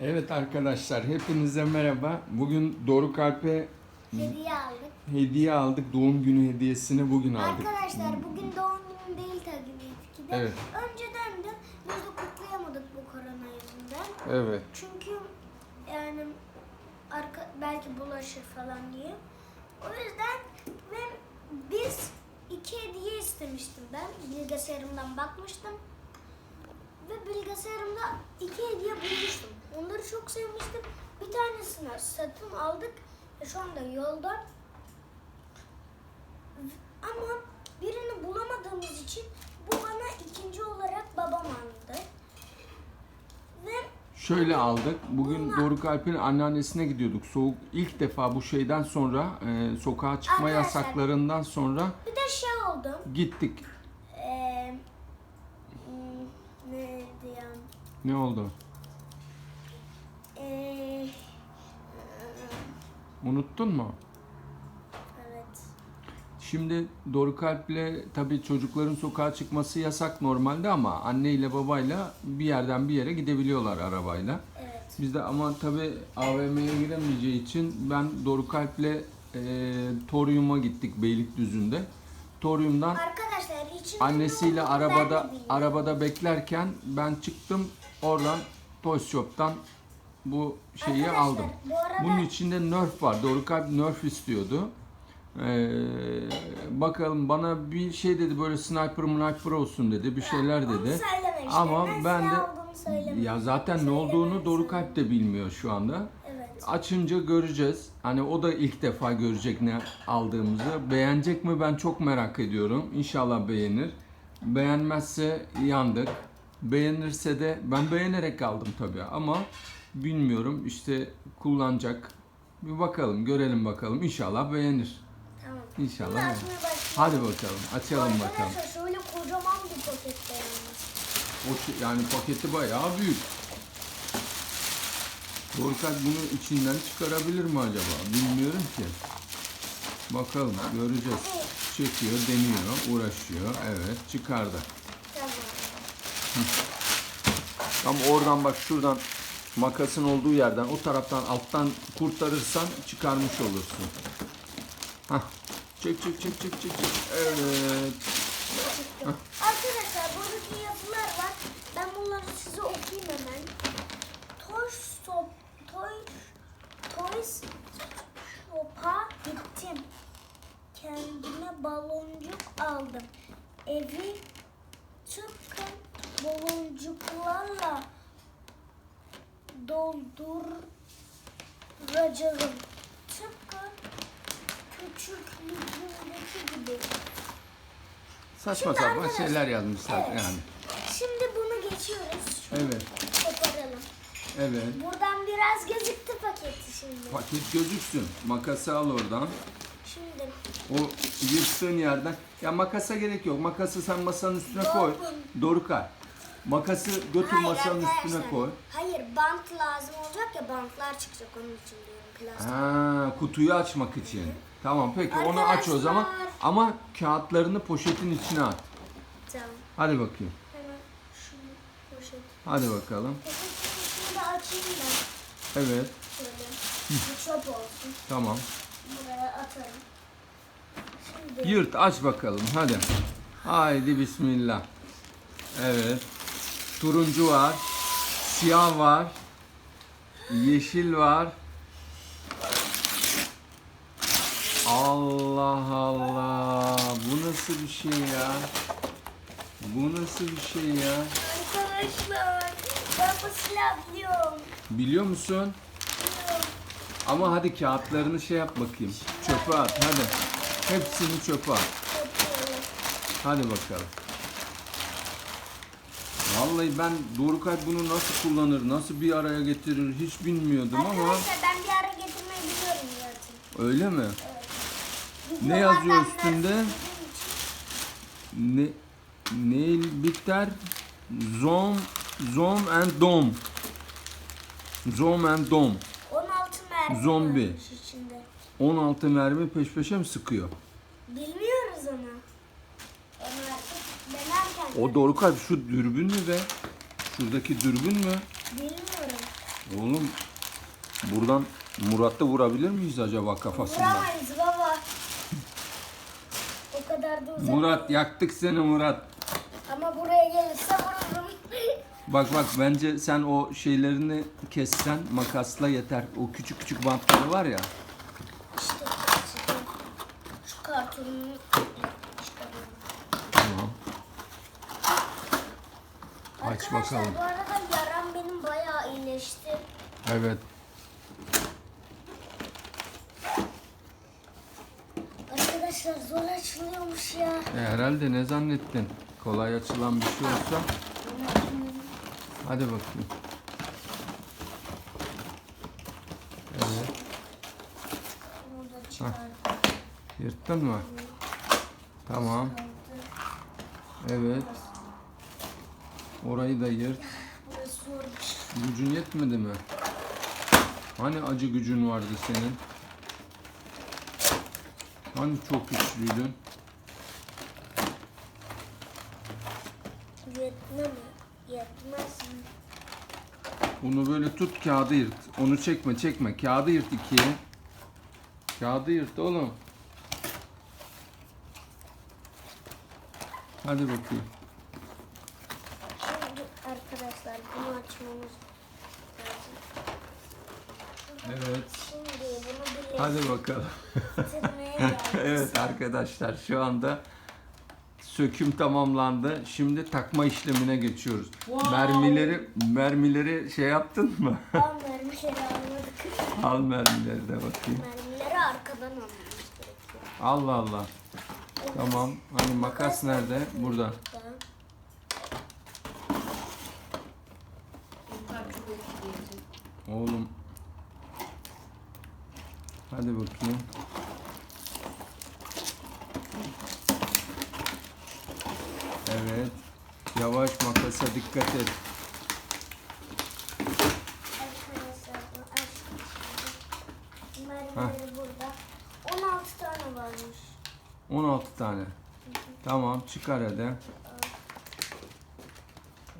Evet arkadaşlar hepinize merhaba. Bugün Doruk Alp'e Hediye aldık. hediye aldık. Doğum günü hediyesini bugün aldık. Arkadaşlar bugün doğum günüm değil tabii ki de. Evet. Önceden de biz de kutlayamadık bu korona yüzünden. Evet. Çünkü yani arka, belki bulaşır falan diye. O yüzden ben biz iki hediye istemiştim ben. Bilgisayarımdan bakmıştım. Ve bilgisayarımda iki hediye bulmuştum. Onları çok sevmiştim. Bir tanesini satın aldık. Ve şu anda yolda. Ama birini bulamadığımız için bu bana ikinci olarak babam aldı. Ve Şöyle aldık. Bugün Doruk Alp'in anneannesine gidiyorduk. Soğuk ilk defa bu şeyden sonra e, sokağa çıkma Arkadaşlar. yasaklarından sonra bir de şey oldu. gittik. Ee, hmm, neydi ya? Ne oldu? Ee, Unuttun mu? evet. Şimdi Doruk Alp'le tabii çocukların sokağa çıkması yasak normalde ama anne ile babayla bir yerden bir yere gidebiliyorlar arabayla. Evet. Biz de ama tabii AVM'ye giremeyeceği için ben Doruk Alp'le e, Torium'a gittik Beylikdüzü'nde. Torium'dan Arkadaşlar içinde annesiyle ne olduğunu ben de arabada bilmiyorum. Oradan Toys Shop'tan bu şeyi Arkadaşlar, aldım. bu arada- Bunun içinde Nerf var. Doruk Alp Nerf istiyordu. Ee, bakalım bana bir şey dedi böyle sniper sniper olsun dedi bir şeyler dedi. Ama Ben ben de ya zaten ne olduğunu Doruk Alp de bilmiyor şu anda. Evet. Açınca göreceğiz. Hani o da ilk defa görecek ne aldığımızı. Beğenecek mi ben çok merak ediyorum. İnşallah beğenir. Beğenmezse yandık. Beğenirse de ben beğenerek aldım tabii ama bilmiyorum işte kullanacak. Bir bakalım görelim bakalım. İnşallah beğenir. Tamam. İnşallah. Açmaya başlayalım. Hadi bakalım açalım bakalım. Arkadaşlar şöyle kocaman bir pakette yalnız. O şey- yani paketi bayağı büyük. Dorukay bunu içinden çıkarabilir mi acaba? Bilmiyorum ki. Bakalım göreceğiz. Çekiyor, deniyor, uğraşıyor. Evet çıkardı. Tam oradan bak şuradan makasın olduğu yerden o taraftan alttan kurtarırsan çıkarmış olursun. Hah. Çek çek çek çek çek. Evet. Çıktı. Dolduracağım. Tıpkı küçüklüğümdeki gibi. Saçma Şimdi sapan arkadaşlar- şeyler yazmışlar Evet. yani. Şimdi bunu geçiyoruz. Evet. Koparalım. Evet. Buradan biraz gözüktü paketi şimdi. Paket gözüksün. Makası al oradan. Şimdi O yırttığın yerden. Ya makasa gerek yok. Makası sen masanın üstüne koy. Dorukay. Makası götür Hayır masanın arkadaşlar. üstüne koy. Hayır bant lazım olacak ya bantlar çıkacak onun için diyorum plastik. Ha, kutuyu açmak için. Tamam peki onu aç o Arkadaşlar. zaman. Ama kağıtlarını poşetin içine at. Tamam. Hadi bakayım. Hemen şunu poşet. Hadi bakalım. Poşetin içini de açayım ben. Evet. Şöyle. Bu çöp olsun. Tamam. Buraya atarım. Şimdi Yırt aç bakalım hadi. Haydi bismillah. Evet. Turuncu var. Siyah var. Yeşil var. Allah Allah. Bu nasıl bir şey ya? Bu nasıl bir şey ya? arkadaşlar ben bu silah biliyorum. Biliyor musun? Biliyorum. Ama hadi kağıtlarını şey yap bakayım. Çöpe at hadi. Hepsini çöpe at. Hadi bakalım. Vallahi ben Doruk Alp bunu nasıl kullanır, nasıl bir araya getirir hiç bilmiyordum ama Arkadaşlar ben bir ara getirmeyi biliyorum zaten. öyle mi? Ne yazıyor üstünde? Ne Neil biter Zom Zom and Dom. Zom and Dom. 16 mermi Zombi. varmış içinde. 16 mermi peş peşe mi sıkıyor? Bilmiyoruz ama. Onu artık denerken. O Doruk Alp şu dürbün mü be? Şuradaki dürbün mü? Bilmiyorum. Oğlum buradan Murat'ı vurabilir miyiz acaba kafasından? Vuramayız baba. O kadar da uzak. Murat yaktık seni Murat. Ama buraya gelirse vururum. Bak bak bence sen o şeylerini kessen makasla yeter. O küçük küçük bantları var ya. işte şu kartonunu. Tamam. Aç Arkadaşlar bakalım. bu arada yaram benim bayağı iyileşti. Evet. Arkadaşlar zor açılıyormuş ya. E, herhalde ne zannettin? Kolay açılan bir şey olsa. Hadi bakayım. Evet. Çıkardım. Yırttın mı? Tamam. Evet. Orayı da yırt. Zormuş. Gücün yetmedi mi? Hani acı gücün vardı senin? Hani çok güçlüydün? Mi? Yetmez mi? Onu böyle tut kağıdı yırt. Onu çekme çekme. Kağıdı yırt ikiye. Kağıdı yırt oğlum. Hadi bakayım. Şimdi arkadaşlar bunu açmamız lazım. Evet. Şimdi bunu Hadi bakalım. evet arkadaşlar şu anda söküm tamamlandı. Şimdi takma işlemine geçiyoruz. Mermileri mermileri şey yaptın mı? Tam mermileri almadık. Al mermileri de bakayım. Mermileri arkadan almamız gerekiyor. Allah Allah. Tamam. Hani makas nerede? Burada. Burada. Oğlum. Hadi bakayım. Evet. Yavaş makasa dikkat et. Mermileri burada. 16 tane varmış. 16 tane. Tamam çıkar hadi.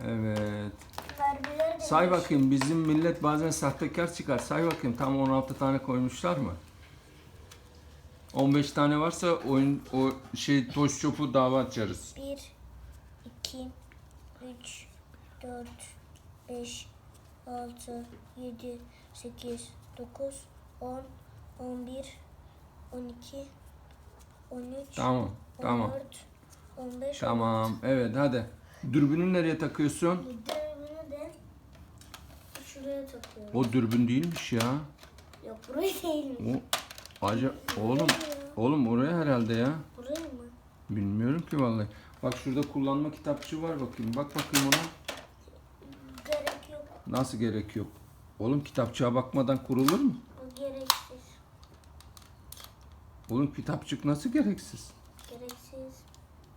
Evet. De Say bakayım bizim millet bazen sahtekar çıkar. Say bakayım tam 16 tane koymuşlar mı? 15 tane varsa oyun o şey toş çopu dava açarız. 1, 2, 3, 4, 5, 6, 7, 8, 9, 10, 11, 12, 13, Tamam. Tamam. 14, 15, Tamam. Evet hadi. Dürbünü nereye takıyorsun? Dürbünü de şuraya takıyorum. O dürbün değilmiş ya. Yok buraya değil mi? O acı oğlum oğlum oraya herhalde ya. Buraya mı? Bilmiyorum ki vallahi. Bak şurada kullanma kitapçığı var bakayım. Bak bakayım ona. Gerek yok. Nasıl gerek yok? Oğlum kitapçığa bakmadan kurulur mu? O gereksiz. Oğlum kitapçık nasıl gereksiz? Gereksiz.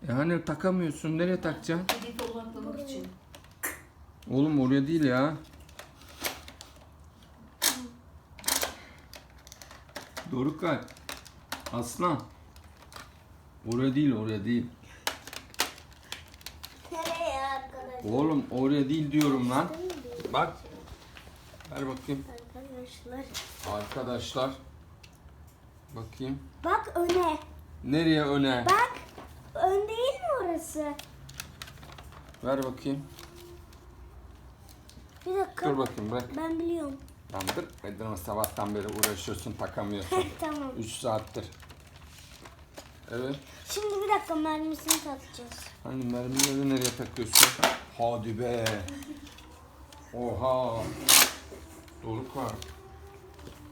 E hani takamıyorsun. Nereye takacaksın? Bir dolandırmak için. Oğlum oraya değil ya. Dorukay. Aslan. Oraya değil oraya değil. Nereye arkadaşlar? Oğlum oraya değil diyorum lan. Bak. Ver bakayım. Arkadaşlar. Arkadaşlar. Bakayım. Bak öne. Nereye öne? Bak. Ön değil mi orası? Ver bakayım. Bir dakika. Dur bakayım bırak. Ben biliyorum. Dur. Neden sabahtan beri uğraşıyorsun takamıyorsun. tamam. 3 saattir. Evet. Şimdi bir dakika mermisini takacağız. Hani mermileri nereye takıyorsun? Hadi be. Oha. Dorukay.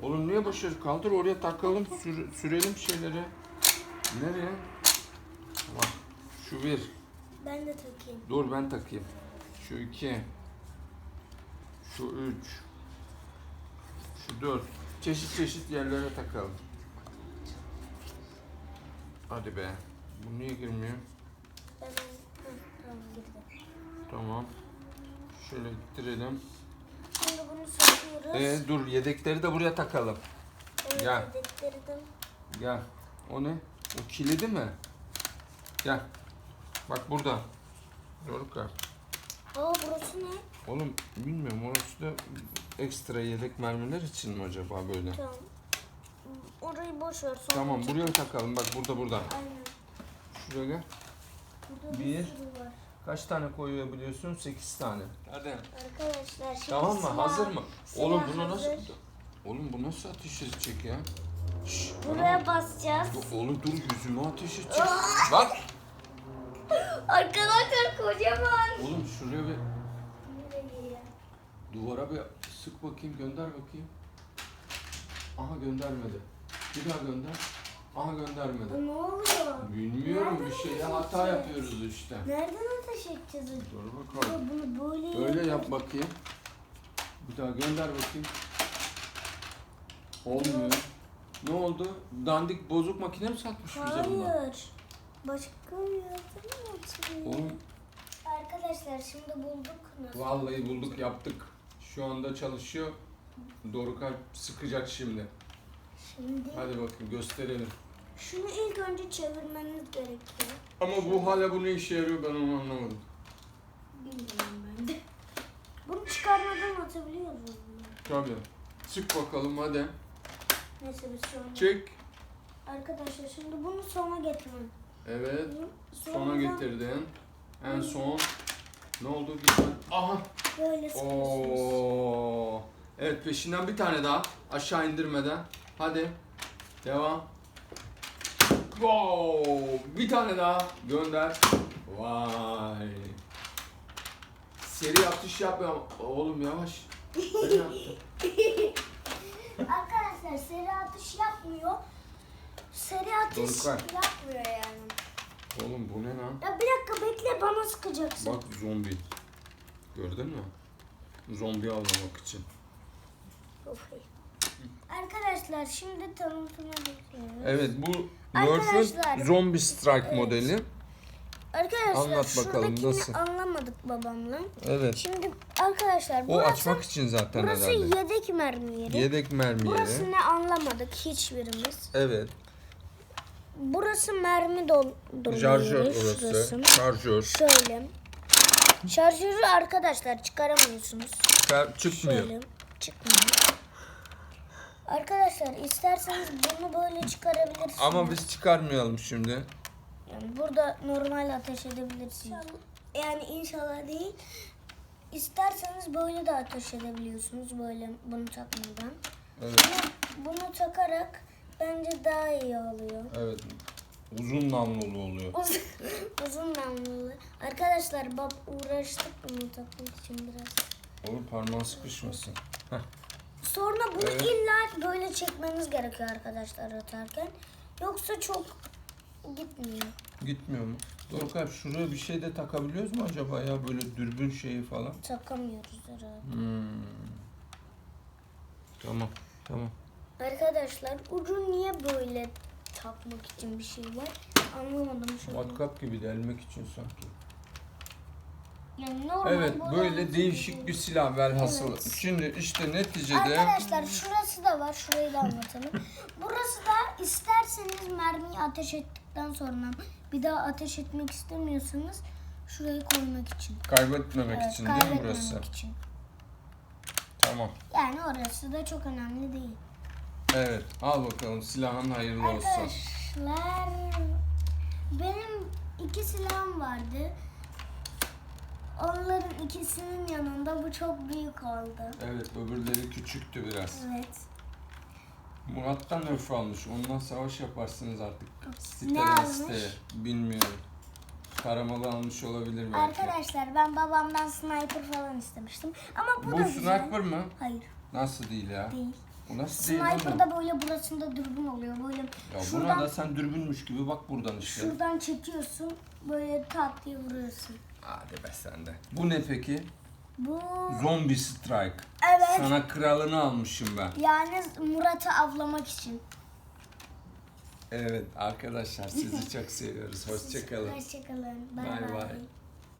Oğlum niye başarı kaldır oraya takalım sür- sürelim şeyleri. Nereye? Bak şu bir. Ben de takayım. Dur ben takayım. Şu iki. Şu üç. Şu dört. Çeşit çeşit yerlere takalım. Hadi be. Bu niye girmiyor? Tamam. Şöyle ittirelim. Şimdi bunu sokuyoruz. Ee, dur yedekleri de buraya takalım. Evet, gel. yedeklerden. Gel. O ne? O kilidi mi? Gel. Bak burada. Doruk gel. Aa burası ne? Oğlum bilmiyorum orası da ekstra yedek mermiler için mi acaba böyle? Tamam. Orayı boş ver. Sonra Tamam buraya takalım bak burada burada. Aynen. Şuraya gel. Burada Bir. bir sürü var. Kaç tane koyabiliyorsun? 8 tane. Hadi. Arkadaşlar şimdi Tamam mı? silah- Hazır mı? silah Oğlum bunu hazır. nasıl... Oğlum bu nasıl ateş edecek ya? Şşş, Buraya basacağız. Dur, Oğlum dur yüzüme ateş edecek. bak. Arkadaşlar kocaman. Oğlum şuraya bir Nereye? duvara bir sık bakayım gönder bakayım. Aha göndermedi. Bir daha gönder. Aha göndermedi. Ne oluyor? Bilmiyorum Nereden bir şey hata edeceğiz? yapıyoruz işte. Nereden ateş edeceğiz? Dur bakalım. Ya Bunu böyle Öyle yap bakayım. Bir daha gönder bakayım. Olmuyor. Ne oldu? Dandik bozuk makine mi satmış bize bunlar? Hayır. Başka bir yerde mi? Oğlum Arkadaşlar şimdi bulduk nasıl? vallahi bulduk yaptık. Şu anda çalışıyor. Dorukay sıkacak şimdi. Şimdi Hadi bakın gösterelim. şunu ilk önce çevirmeniz gerekiyor. Ama bu hala bu ne işe yarıyor ben onu anlamadım. Bilmiyorum ben de. Bunu çıkarmadan atabiliyoruz mu? Tabii. Sık bakalım hadi. Neyse biz sonra. Çek. Arkadaşlar şimdi bunu sona getirin. Evet. Bunu Sona sonra getirdin. En son ne oldu? Gitme. Aha. Böyle sıkıyorsunuz. Oo. Evet peşinden bir tane daha. Aşağı indirmeden. Hadi. Devam. Wow. Bir tane daha. Gönder. Vay. Seri atış yapma. Oğlum yavaş. Seri. Arkadaşlar seri atış yapmıyor. Seri atış Dorukay. yapmıyor yani. Oğlum bu ne lan? Ya bir dakika bekle bana sıkacaksın. Bak zombi. Gördün mü? Zombi avlamak için. Of. Arkadaşlar şimdi tanıtımı bekliyoruz. Evet bu Nerf'ün Zombie Strike evet. modeli. Arkadaşlar Anlat bakalım, nasıl? anlamadık babamla. Evet. Şimdi arkadaşlar O burası, açmak için zaten burası herhalde. yedek mermi yeri. Yedek mermi Burası yeri. ne anlamadık hiçbirimiz. Evet. Burası mermi dolduruyor. Şarjör yeri, orası. Şarjör. Şöyle. Şarjörü arkadaşlar çıkaramıyorsunuz. Çıkar- çıkmıyor. Şöyle çıkmıyor. Arkadaşlar isterseniz bunu böyle çıkarabilirsiniz. Ama biz çıkarmayalım şimdi. Yani burada normal ateş edebilirsiniz. Yani inşallah değil. İsterseniz böyle de ateş edebiliyorsunuz böyle bunu takmadan. Evet. Bunu, bunu takarak bence daha iyi oluyor. Evet. Uzun namlulu oluyor. Uzun, uzun namlulu. Arkadaşlar bab uğraştık bunu takmak için biraz. Oğlum parmağın sıkışmasın. Sonra bunu Evet. illa böyle çekmeniz gerekiyor arkadaşlar atarken. Yoksa çok gitmiyor. Gitmiyor mu? Dorukay şuraya bir şey de takabiliyoruz mu acaba ya böyle dürbün şeyi falan? Takamıyoruz herhalde. Hmm. Tamam. Tamam. Arkadaşlar ucu niye böyle takmak için bir şey var? Anlamadım şu. Matkap gibi delmek için sanki. Yani normal Evet böyle değişik bir silah velhasıl. Evet. Şimdi işte neticede Arkadaşlar şurası da var. Şurayı da anlatalım. Burası da isterseniz mermiyi ateş ettikten sonra bir daha ateş etmek istemiyorsanız şurayı koymak için. kaybetmemek Evet, için değil mi kaybetmemek burası? için. Tamam. Yani orası da çok önemli değil. Evet. Al bakalım silahın hayırlı olsun. Arkadaşlar benim iki silahım vardı. Onların ikisinin yanında bu çok büyük oldu. Evet öbürleri küçüktü biraz. Evet. Murat'tan öf almış. Ondan savaş yaparsınız artık. Site Ne siteye. Bilmiyorum. Taramalı almış olabilir belki. Arkadaşlar ben babamdan sniper falan istemiştim. Ama bu, Bu da güzel. sniper mı? Hayır Nasıl değil ya? değil. Bu nasıl değil oğlum? Sniper'da böyle burasında dürbün oluyor. Böyle Ya buna şuradan, da sen dürbünmüş gibi bak buradan işte. şuradan çekiyorsun. Böyle tak diye vuruyorsun. Hadi be sen de. Bu ne peki? Bu Zombie Strike. evet. Sana kralını almışım ben. Yani Murat'ı avlamak için. Evet arkadaşlar sizi çok seviyoruz. Hoşçakalın. Hoşçakalın. Bay Bay bay. bay.